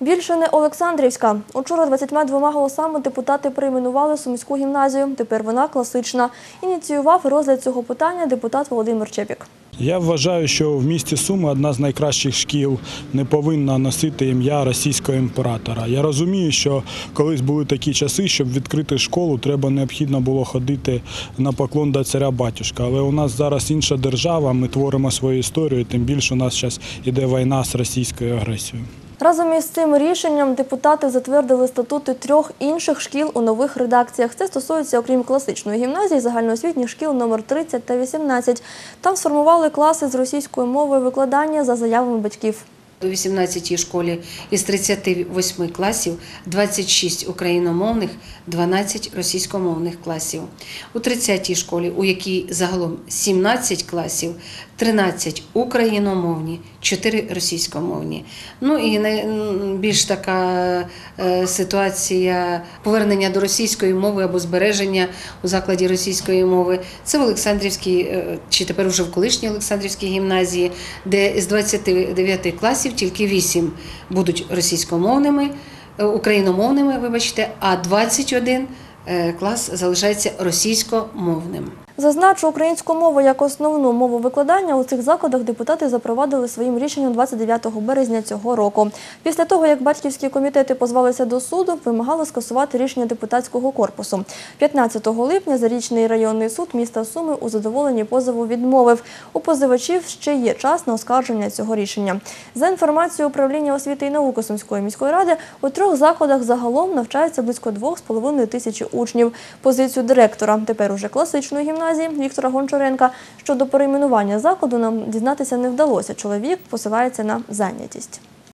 Більше не Олександрівська. Учора 22 голосами депутати перейменували Сумську гімназію. Тепер вона класична. Ініціював розгляд цього питання депутат Володимир Чепік. Я вважаю, що в місті Суми одна з найкращих шкіл не повинна носити ім'я російського імператора. Я розумію, що колись були такі часи, щоб відкрити школу, треба необхідно було ходити на поклон до царя батюшка. Але у нас зараз інша держава, ми творимо свою історію, тим більше у нас зараз іде війна з російською агресією. Разом із цим рішенням депутати затвердили статути трьох інших шкіл у нових редакціях. Це стосується, окрім класичної гімназії, загальноосвітніх шкіл номер 30 та 18. Там сформували класи з російською мовою викладання за заявами батьків. У 18-й школі із 38 класів 26 україномовних, 12 російськомовних класів. У 30-й школі, у якій загалом 17 класів, 13 україномовні, 4 російськомовні. Ну і найбільш така е, ситуація повернення до російської мови або збереження у закладі російської мови. Це в Олександрівській, е, чи тепер уже в колишній Олександрівській гімназії, де з 29 класів тільки 8 будуть російськомовними, е, україномовними, вибачте, а 21 е, клас залишається російськомовним. Зазначу, українську мову як основну мову викладання у цих закладах депутати запровадили своїм рішенням 29 березня цього року. Після того, як батьківські комітети позвалися до суду, вимагали скасувати рішення депутатського корпусу. 15 липня зарічний районний суд міста Суми у задоволенні позову відмовив. У позивачів ще є час на оскарження цього рішення. За інформацією управління освіти і науки Сумської міської ради, у трьох закладах загалом навчається близько 2,5 тисячі учнів. Позицію директора тепер уже класичної гімназії Віктора Гончаренка щодо перейменування закладу нам дізнатися не вдалося. Чоловік посилається на зайнятість.